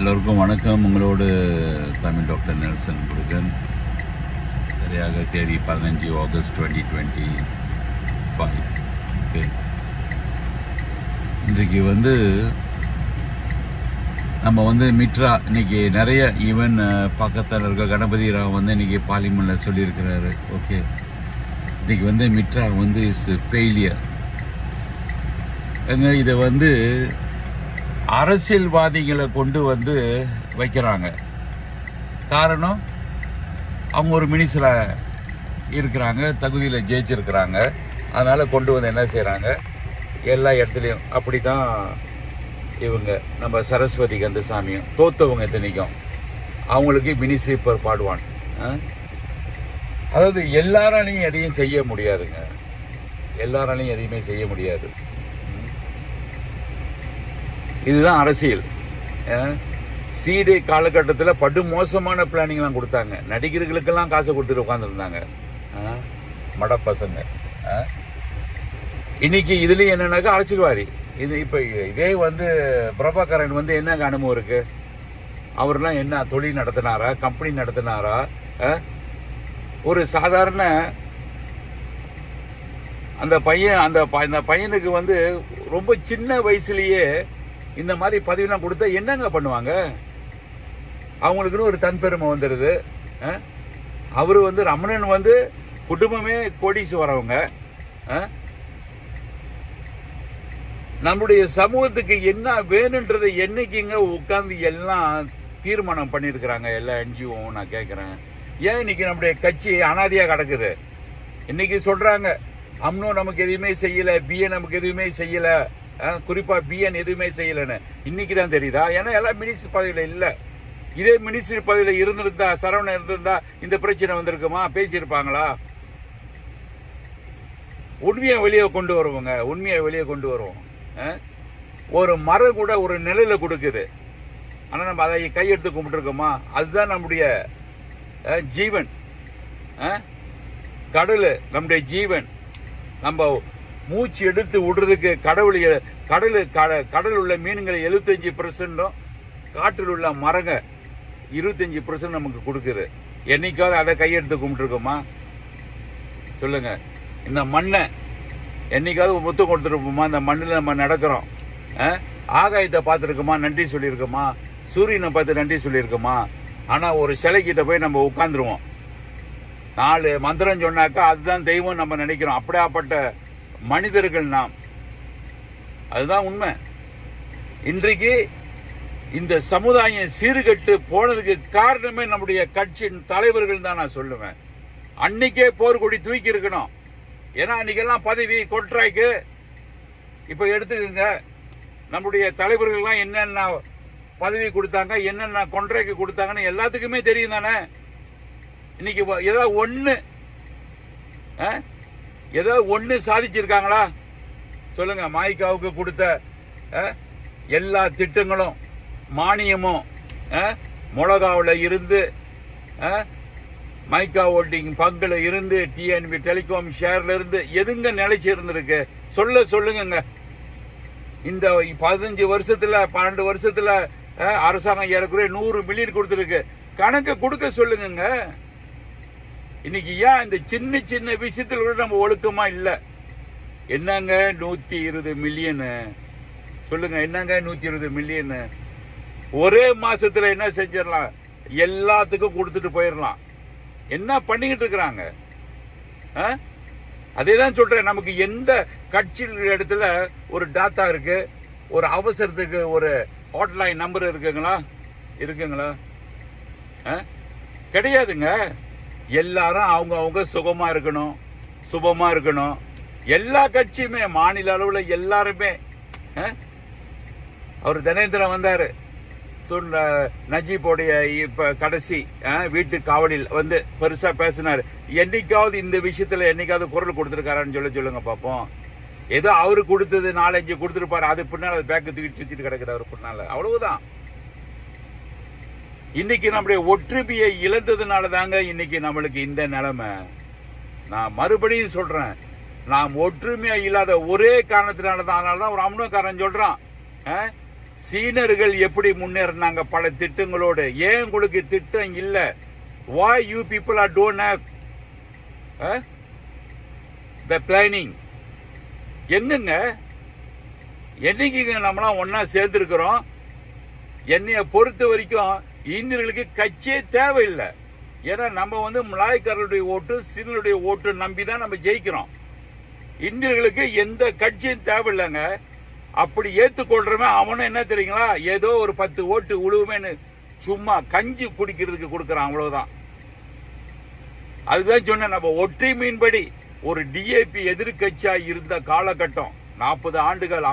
எல்லோருக்கும் வணக்கம். உங்களோடு தமிழ் டாக்டர் நெல்சன் முருகன். சரியாக தேதி பதினஞ்சு August twenty twenty five okay. இன்றைக்கு வந்து நம்ம வந்து மிட்ரா இன்றைக்கி நிறைய ஈவன் பக்கத்தில் இருக்க கணபதி ராவ் வந்து இன்றைக்கி பார்லிமெண்ட்டில் சொல்லியிருக்கிறாரு. ஓகே. இன்றைக்கி வந்து மிட்ரா வந்து இஸ் ஃபெயிலியர் எங்க இதை வந்து அரசியல்வாதிகளை கொண்டு வந்து வைக்கிறாங்க. காரணம் அவங்க ஒரு மினிஸ்டராக இருக்கிறாங்க தகுதியில் ஜெயிச்சிருக்கிறாங்க. அதனால் கொண்டு வந்து என்ன செய்கிறாங்க எல்லா இடத்துலையும் அப்படி தான் இவங்க நம்ம சரஸ்வதி கந்தசாமியும் தோத்தவங்க இத்தனைக்கும் அவங்களுக்கு மினிஸ்ட்ரி பாடுவான் அதாவது எல்லாராலையும் எதையும் செய்ய முடியாதுங்க. எல்லாராலையும் எதையுமே செய்ய முடியாது. இதுதான் அரசியல். சீடை காலகட்டத்தில் படு மோசமான பிளானிங்லாம் கொடுத்தாங்க. நடிகர்களுக்கெல்லாம் காசை கொடுத்துட்டு உட்காந்துருந்தாங்க மட பசங்க ஆ? இன்னைக்கு இதுலேயும் என்னன்னாக்கா அரசியல்வாதி இது இப்போ இதே வந்து பிரபாகரன் வந்து என்னங்க அனுபவம் இருக்கு? அவர்லாம் என்ன தொழில் நடத்தினாரா? கம்பெனி நடத்தினாரா? ஆ? ஒரு சாதாரண அந்த பையன் அந்த ப- அந்த பையனுக்கு வந்து ரொம்ப சின்ன வயசுலேயே இந்த மாதிரி பதவிலாம் கொடுத்தா என்னங்க பண்ணுவாங்க? அவங்களுக்குன்னு ஒரு தன்பெருமை வந்துடுது அவர் வந்து ரமணன் வந்து குடும்பமே கோடீஸ் வரவங்க நம்முடைய சமூகத்துக்கு என்ன வேணுன்றதை என்னைக்குங்க உட்காந்து எல்லாம் தீர்மானம் பண்ணியிருக்கிறாங்க? எல்லா என்ஜிஓவும் நான் கேட்குறேன். ஏன் இன்னைக்கு நம்முடைய கட்சி அனாதியாக கிடக்குது? இன்னைக்கு சொல்கிறாங்க அம்னோ நமக்கு எதுவுமே செய்யலை பிஏ நமக்கு எதுவுமே செய்யலை. குறிப்பாக பிஎன் எதுவுமே செய்யலைன்னு. இன்னைக்கு தான் தெரியுதா? ஏன்னா எல்லாம் மினிஸ்டர் பதவியில் இல்லை. இதே மினிஸ்டர் பதவியில் இருந்திருந்தா சரவணன் இருந்திருந்தா இந்த பிரச்சனை வந்திருக்குமா? பேசியிருப்பாங்களா? உண்மையை வெளியே கொண்டு வருவோங்க. உண்மையை வெளியே கொண்டு வருவோம். ஒரு மரம் கூட ஒரு நிலையில் கொடுக்குது. ஆனால் நம்ம அதை கையெடுத்து கும்பிட்டுருக்கோமா? அதுதான் நம்முடைய ஜீவன். கடல் நம்முடைய ஜீவன். நம்ம மூச்சு எடுத்து விடுறதுக்கு கடவுள் கடல் கட- கடல் உள்ள மீன்களை எழுபத்தஞ்சு பர்சன்ட்டும் காற்றில் உள்ள மரங்க இருபத்தஞ்சி பர்சன்ட் நமக்கு கொடுக்குது. என்னைக்காவது அதை கையெடுத்து கும்பிட்டுருக்கோமா? சொல்லுங்க. இந்த மண்ணை என்னைக்காவது முத்து முத்தம் கொடுத்துருப்போமா? இந்த மண்ணில் நம்ம நடக்கிறோம். ஆகாயத்தை பார்த்துருக்கோமா? நன்றி சொல்லியிருக்கோமா? சூரியனை பார்த்து நன்றி சொல்லியிருக்கோமா? ஆனால் ஒரு சிலைக்கிட்ட போய் நம்ம உட்காந்துருவோம் நாலு மந்திரம் சொன்னாக்கா அதுதான் தெய்வம் நம்ம நினைக்கிறோம். அப்படியாப்பட்ட மனிதர்கள் நாம். அதுதான் உண்மை. இன்றைக்கு இந்த சமுதாயம் சீர்கட்டு போனதுக்கு காரணமே நம்முடைய கட்சியின் தலைவர்கள் தான் நான் சொல்லுவேன். அன்னைக்கே போர்க்கொடி தூக்கி இருக்கணும். ஏன்னா அன்னைக்கெல்லாம் பதவி கொட்ராய்க்கு இப்போ எடுத்துக்கோங்க நம்முடைய தலைவர்கள்லாம் என்னென்ன பதவி கொடுத்தாங்க என்னென்ன கொன்றைக்கு கொடுத்தாங்கன்னு எல்லாத்துக்குமே தெரியும் தானே. இன்னைக்கு ஏதாவது ஏதோ ஒன்று ஏதோ ஒன்று சாதிச்சிருக்காங்களா? சொல்லுங்க மாய்க்காவுக்கு கொடுத்த எல்லா திட்டங்களும் மானியமும் மிளகாவில் இருந்து மைக்கா ஓட்டிங் பங்குல இருந்து டிஎன்பி டெலிகாம் ஷேர்ல இருந்து எதுங்க நிலைச்சி இருந்திருக்கு சொல்ல சொல்லுங்கங்க. இந்த பதினஞ்சு வருஷத்தில் பன்னெண்டு வருஷத்தில் அரசாங்கம் ஏறக்குறைய நூறு மில்லியன் கொடுத்துருக்கு. கணக்கு கொடுக்க சொல்லுங்கங்க. இன்னைக்கு ஏன் இந்த சின்ன சின்ன விஷயத்தில் கூட நம்ம ஒழுக்கமா இல்லை? என்னங்க நூத்தி இருபது மில்லியனு சொல்லுங்க என்னங்க நூத்தி இருபது மில்லியனு ஒரே மாசத்துல என்ன செஞ்சிடலாம்? எல்லாத்துக்கும் கொடுத்துட்டு போயிடலாம். என்ன பண்ணிக்கிட்டு இருக்கிறாங்க? அதே தான் சொல்கிறேன் நமக்கு எந்த கட்சி இடத்துல ஒரு டாட்டா இருக்கு? ஒரு அவசரத்துக்கு ஒரு ஹாட்லைன் நம்பர் இருக்குங்களா? இருக்குங்களா? ஆ? கிடையாதுங்க. எல்லாரும் அவங்க அவங்க சுகமாக இருக்கணும் சுபமாக இருக்கணும். எல்லா கட்சியுமே மாநில அளவில் எல்லாருமே அவர் தினேந்திரன் வந்தார். நஜீபோடைய இப்போ கடைசி ஆ, வீட்டு காவலில் வந்து பெருசாக பேசினார். என்னைக்காவது இந்த விஷயத்தில் என்னைக்காவது குரல் கொடுத்துருக்காரான்னு சொல்லி சொல்லுங்க பார்ப்போம் ஏதோ அவர் கொடுத்தது நாலஞ்சு கொடுத்துருப்பாரு. அது பின்னால் அது பேக்கு தூக்கிட்டு சுற்றிட்டு கிடக்குது அவர் பின்னால. அவ்வளவுதான். இன்னைக்கு நம்முடைய ஒற்றுமையை இழந்ததுனால தாங்க இன்னைக்கு நம்மளுக்கு இந்த நிலைமை. நான் மறுபடியும் சொல்றேன். நாம் ஒற்றுமையா இல்லாத ஒரே காரணத்தினால தான் அதனால தான் ஒரு அம்னக்காரன் சொல்றான். ஆ? சீனர்கள் எப்படி முன்னேறினாங்க? பல திட்டங்களோடு. ஏன் உங்களுக்கு திட்டம் இல்லை? Why you people are don't have the planning எங்குங்க என்னைக்குங்க நம்மளாம் ஒன்றா சேர்ந்துருக்குறோம்? என்னைய பொறுத்த வரைக்கும் இந்தியர்களுக்கு கட்சியே தேவையில்லை. ஏன்னா நம்ம வந்து மலாய்க்காரர்களுடைய ஓட்டு சீனருடைய ஓட்டு நம்பி தான் நம்ம ஜெயிக்கிறோம். இந்தியர்களுக்கு எந்த கட்சியும் தேவையில்லைங்க. அப்படி ஏற்றுக்கொள்றவன் அவனும் என்ன தெரியுங்களா? ஏதோ ஒரு பத்து ஓட்டு உழுவுமேன்னு சும்மா கஞ்சி குடிக்கிறதுக்கு கொடுக்குறான் அவ்வளோதான் அதுதான் சொன்னேன் நம்ம ஒற்றை மீன்படி ஒரு டிஏபி எதிர்கட்சியாக இருந்த காலகட்டம் நாற்பது ஆண்டுகள்